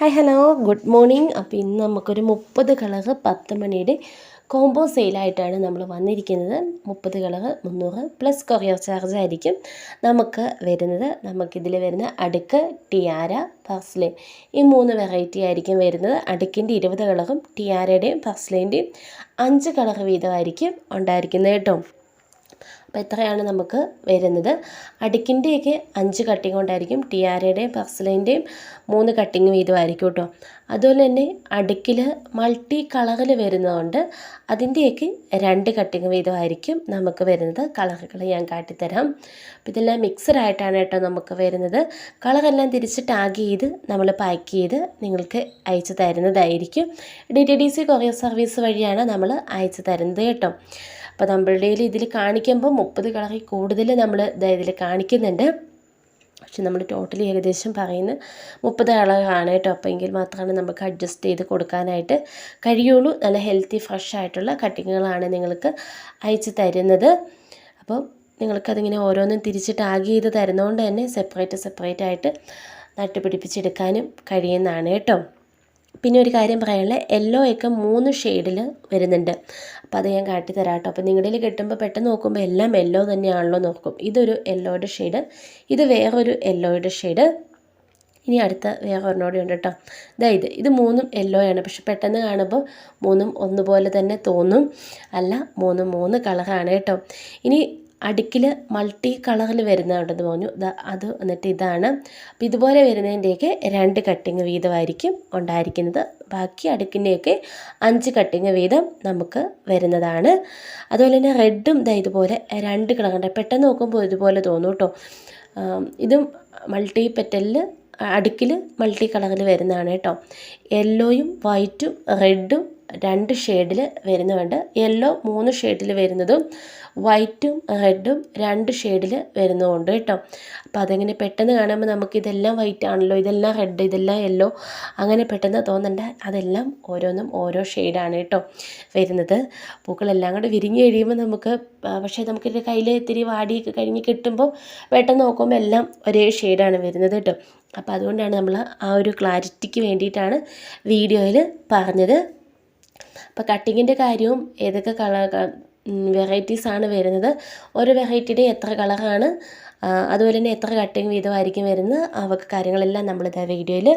Hi hello good morning അപ്പോൾ ഇന്ന് നമുക്കൊരു മുപ്പത് കളറ് പത്ത് മണിയുടെ കോംബോ സെയിലായിട്ടാണ് നമ്മൾ വന്നിരിക്കുന്നത്. മുപ്പത് കളറ് മുന്നൂറ് പ്ലസ് കൊറിയർ ചാർജ് ആയിരിക്കും. നമുക്ക് വരുന്നത് നമുക്കിതിൽ വരുന്ന അടുക്ക് ടിയാര പർസ്ലെ ഈ മൂന്ന് വെറൈറ്റി ആയിരിക്കും വരുന്നത്. അടുക്കിന്റെ ഇരുപത് കളറും ടിയാരയുടെയും പർസ്ലേന്റെയും അഞ്ച് കളർ വീതമായിരിക്കും ഉണ്ടായിരിക്കുന്നത് കേട്ടോ. അപ്പോൾ എത്രയാണ് നമുക്ക് വരുന്നത്. അടുക്കിന്റെയൊക്കെ അഞ്ച് കട്ടിങ് കൊണ്ടായിരിക്കും. ടിയാരയുടെയും പർസലിന്റെയും മൂന്ന് കട്ടിങ് വീതമായിരിക്കും കേട്ടോ. അതുപോലെ തന്നെ അടുക്കിൽ മൾട്ടി കളറിൽ വരുന്നതുകൊണ്ട് അതിന്റെയൊക്കെ രണ്ട് കട്ടിങ് വീതമായിരിക്കും നമുക്ക് വരുന്നത്. കളറുകൾ ഞാൻ കാട്ടിത്തരാം. അപ്പോൾ ഇതെല്ലാം മിക്സഡ് ആയിട്ടാണ് കേട്ടോ നമുക്ക് വരുന്നത്. കളറെല്ലാം തിരിച്ച് ടാഗ് ചെയ്ത് നമ്മൾ പാക്ക് ചെയ്ത് നിങ്ങൾക്ക് അയച്ചു തരുന്നതായിരിക്കും. D T D C courier service വഴിയാണ് നമ്മൾ അയച്ചു തരുന്നത് കേട്ടോ. അപ്പോൾ നമ്മളുടെ ഇതിൽ കാണിക്കുമ്പോൾ മുപ്പത് കളറിൽ കൂടുതൽ നമ്മൾ ഇതിൽ കാണിക്കുന്നുണ്ട്. പക്ഷെ നമ്മൾ ടോട്ടലി ഏകദേശം പറയുന്നത് മുപ്പത് കളറാണ് കേട്ടോ. അപ്പോൾ എങ്കിൽ മാത്രമാണ് നമുക്ക് അഡ്ജസ്റ്റ് ചെയ്ത് കൊടുക്കാനായിട്ട് കഴിയുള്ളൂ. നല്ല ഹെൽത്തി ഫ്രഷ് ആയിട്ടുള്ള കട്ടിങ്ങുകളാണ് നിങ്ങൾക്ക് അയച്ച് തരുന്നത്. അപ്പോൾ നിങ്ങൾക്കതിങ്ങനെ ഓരോന്നും തിരിച്ചിട്ട് ടാഗ് ചെയ്ത് തരുന്നതുകൊണ്ട് തന്നെ സെപ്പറേറ്റ് സെപ്പറേറ്റ് ആയിട്ട് നട്ടുപിടിപ്പിച്ചെടുക്കാനും കഴിയുന്നതാണ് കേട്ടോ. പിന്നെ ഒരു കാര്യം പറയാനുള്ളത് യെല്ലോ ഒക്കെ മൂന്ന് ഷെയ്ഡിൽ വരുന്നുണ്ട്. അപ്പോൾ അത് ഞാൻ കാട്ടിത്തരാം കേട്ടോ അപ്പോൾ നിങ്ങളുടെ കിട്ടുമ്പോൾ പെട്ടെന്ന് നോക്കുമ്പോൾ എല്ലാം യെല്ലോ തന്നെയാണല്ലോ നോക്കും. ഇതൊരു യെല്ലോയുടെ ഷെയ്ഡ് ഇത് വേറൊരു യെല്ലോയുടെ ഷെയ്ഡ് ഇനി അടുത്ത വേറെ ഒരെണ്ണോടെ ഉണ്ട് കേട്ടോ അതായത് ഇത് മൂന്നും യെല്ലോ ആണ്. പക്ഷെ പെട്ടെന്ന് കാണുമ്പോൾ മൂന്നും ഒന്നുപോലെ തന്നെ തോന്നും. അല്ല മൂന്നും മൂന്ന് കളറാണ് കേട്ടോ ഇനി അടുക്കിൽ മൾട്ടി കളറിൽ വരുന്നതുണ്ടെന്ന് പറഞ്ഞു അത് എന്നിട്ട് ഇതാണ്. അപ്പോൾ ഇതുപോലെ വരുന്നതിന്റെയൊക്കെ രണ്ട് കട്ടിങ് വീതമായിരിക്കും ഉണ്ടായിരിക്കുന്നത്. ബാക്കി അടുക്കിന്റെയൊക്കെ അഞ്ച് കട്ടിങ് വീതം നമുക്ക് വരുന്നതാണ്. അതുപോലെ തന്നെ റെഡും ഇതാ ഇതുപോലെ രണ്ട് കളറുണ്ട് പെട്ടെന്ന് നോക്കുമ്പോൾ ഇതുപോലെ തോന്നും കേട്ടോ ഇതും മൾട്ടി പെറ്റലിൽ അടുക്കിൽ മൾട്ടി കളറിൽ വരുന്നതാണ് കേട്ടോ യെല്ലോയും വൈറ്റും റെഡും രണ്ട് ഷെയ്ഡിൽ വരുന്നുണ്ട്. യെല്ലോ മൂന്ന് ഷെയ്ഡിൽ വരുന്നതും വൈറ്റും റെഡും രണ്ട് ഷെയ്ഡിൽ വരുന്നതുകൊണ്ട് കേട്ടോ. അപ്പോൾ അതെങ്ങനെ പെട്ടെന്ന് കാണുമ്പോൾ നമുക്ക് ഇതെല്ലാം വൈറ്റ് ആണല്ലോ ഇതെല്ലാം റെഡ് ഇതെല്ലാം യെല്ലോ അങ്ങനെ പെട്ടെന്ന് തോന്നണ്ട. അതെല്ലാം ഓരോന്നും ഓരോ ഷെയ്ഡാണ് കേട്ടോ വരുന്നത്. പൂക്കളെല്ലാം കൂടെ വിരിഞ്ഞു കഴിയുമ്പോൾ നമുക്ക് പക്ഷേ നമുക്കിത് കയ്യിൽ ഇത്തിരി വാടിയൊക്കെ കഴിഞ്ഞ് കിട്ടുമ്പോൾ പെട്ടെന്ന് നോക്കുമ്പോൾ എല്ലാം ഒരേ ഷെയ്ഡാണ് വരുന്നത് കേട്ടോ. അപ്പോൾ അതുകൊണ്ടാണ് നമ്മൾ ആ ഒരു ക്ലാരിറ്റിക്ക് വേണ്ടിയിട്ടാണ് വീഡിയോയിൽ പറഞ്ഞത്. അപ്പോൾ കട്ടിങ്ങിന്റെ കാര്യവും ഏതൊക്കെ കളർ വെറൈറ്റീസാണ് വരുന്നത്. ഓരോ വെറൈറ്റിയുടെ എത്ര കളറാണ് അതുപോലെ തന്നെ എത്ര കട്ടിങ് വീതമായിരിക്കും വരുന്നത് അവർക്ക് കാര്യങ്ങളെല്ലാം നമ്മളിതാ വീഡിയോയിൽ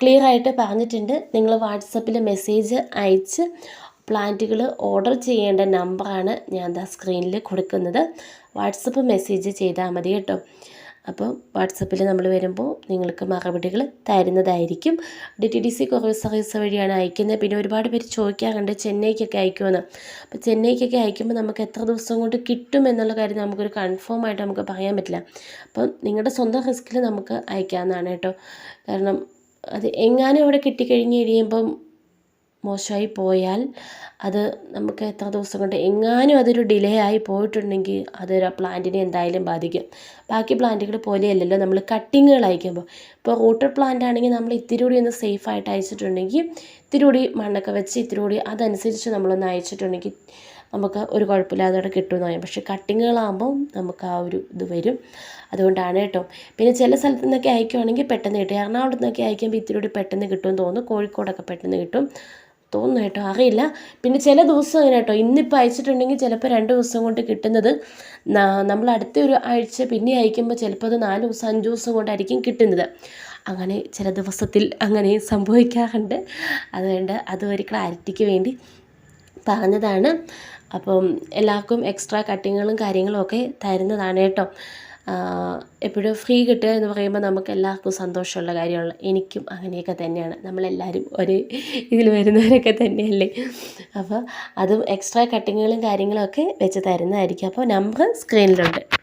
ക്ലിയർ ആയിട്ട് പറഞ്ഞിട്ടുണ്ട്. നിങ്ങൾ വാട്സപ്പിൽ മെസ്സേജ് അയച്ച് പ്ലാന്റുകൾ ഓർഡർ ചെയ്യേണ്ട നമ്പറാണ് ഞാൻ ദാ സ്ക്രീനിൽ കൊടുക്കുന്നത്. വാട്സപ്പ് മെസ്സേജ് ചെയ്താൽ മതി കേട്ടോ. അപ്പോൾ വാട്സപ്പിൽ നമ്മൾ വരുമ്പോൾ നിങ്ങൾക്ക് മറുപടികൾ തരുന്നതായിരിക്കും. D T D C courier service വഴിയാണ് അയക്കുന്നത്. പിന്നെ ഒരുപാട് പേര് ചോദിക്കാറുണ്ട് ചെന്നൈക്കൊക്കെ അയക്കുമെന്ന്. അപ്പോൾ ചെന്നൈക്കൊക്കെ അയക്കുമ്പോൾ നമുക്ക് എത്ര ദിവസം കൊണ്ട് കിട്ടും എന്നുള്ള കാര്യം നമുക്കൊരു കൺഫേം ആയിട്ട് നമുക്ക് പറയാൻ പറ്റില്ല. അപ്പം നിങ്ങളുടെ സ്വന്തം റിസ്കിൽ നമുക്ക് അയക്കാവുന്നതാണ് കേട്ടോ. കാരണം അത് എങ്ങാനും അവിടെ കിട്ടിക്കഴിഞ്ഞ് കഴിയുമ്പം മോശമായി പോയാൽ അത് നമുക്ക് എത്ര ദിവസം കൊണ്ട് എങ്ങാനും അതൊരു ഡിലേ ആയി പോയിട്ടുണ്ടെങ്കിൽ അതൊരു പ്ലാന്റിനെ എന്തായാലും ബാധിക്കും. ബാക്കി പ്ലാന്റുകൾ പോലെയല്ലല്ലോ നമ്മൾ കട്ടിങ്ങുകൾ അയക്കുമ്പോൾ. ഇപ്പോൾ റൂട്ടർ പ്ലാന്റ് ആണെങ്കിൽ നമ്മൾ ഇത്തിരി കൂടി ഒന്ന് സേഫ് ആയിട്ട് അയച്ചിട്ടുണ്ടെങ്കിൽ ഇത്തിരി കൂടി മണ്ണൊക്കെ വെച്ച് ഇത്തിരി കൂടി അതനുസരിച്ച് നമ്മളൊന്ന് അയച്ചിട്ടുണ്ടെങ്കിൽ നമുക്ക് ഒരു കുഴപ്പമില്ലാതെ കിട്ടുമെന്ന് പറയാം. പക്ഷേ കട്ടിങ്ങുകളാകുമ്പോൾ നമുക്ക് ആ ഒരു ഇത് വരും. അതുകൊണ്ടാണ് കേട്ടോ. പിന്നെ ചില സ്ഥലത്തു നിന്നൊക്കെ അയക്കുവാണെങ്കിൽ പെട്ടെന്ന് കിട്ടും. എറണാകുളത്തു നിന്നൊക്കെ അയക്കുമ്പോൾ ഇത്തിരി കൂടി പെട്ടെന്ന് കിട്ടുമെന്ന് തോന്നുന്നു. കോഴിക്കോടൊക്കെ പെട്ടെന്ന് കിട്ടും. തോന്നുന്നു കേട്ടോ. അറിയില്ല. പിന്നെ ചില ദിവസം അങ്ങനെ കേട്ടോ. ഇന്നിപ്പോൾ അയച്ചിട്ടുണ്ടെങ്കിൽ ചിലപ്പോൾ രണ്ട് ദിവസം കൊണ്ട് കിട്ടുന്നത് നമ്മൾ അടുത്ത ഒരു ആഴ്ച പിന്നെ അയക്കുമ്പോൾ ചിലപ്പോൾ അത് നാല് ദിവസം അഞ്ച് ദിവസം കൊണ്ടായിരിക്കും കിട്ടുന്നത്. അങ്ങനെ ചില ദിവസത്തിൽ അങ്ങനെ സംഭവിക്കാറുണ്ട്. അതുകൊണ്ട് അത് ഒരു ക്ലാരിറ്റിക്ക് വേണ്ടി പറഞ്ഞതാണ്. അപ്പം എല്ലാവർക്കും എക്സ്ട്രാ കട്ടിങ്ങുകളും കാര്യങ്ങളും ഒക്കെ തരുന്നതാണ് കേട്ടോ. എപ്പോഴും ഫ്രീ കിട്ടുക എന്ന് പറയുമ്പോൾ നമുക്ക് എല്ലാവർക്കും സന്തോഷമുള്ള കാര്യമാണ്. എനിക്കും അങ്ങനെയൊക്കെ തന്നെയാണ്. നമ്മളെല്ലാവരും ഒരു ഇതിൽ വരുന്നവരൊക്കെ തന്നെയല്ലേ? അപ്പോൾ അതും എക്സ്ട്രാ കട്ടിങ്ങുകളും കാര്യങ്ങളൊക്കെ വെച്ച് തരുന്നതായിരിക്കും. അപ്പോൾ നമ്പർ സ്ക്രീനിലുണ്ട്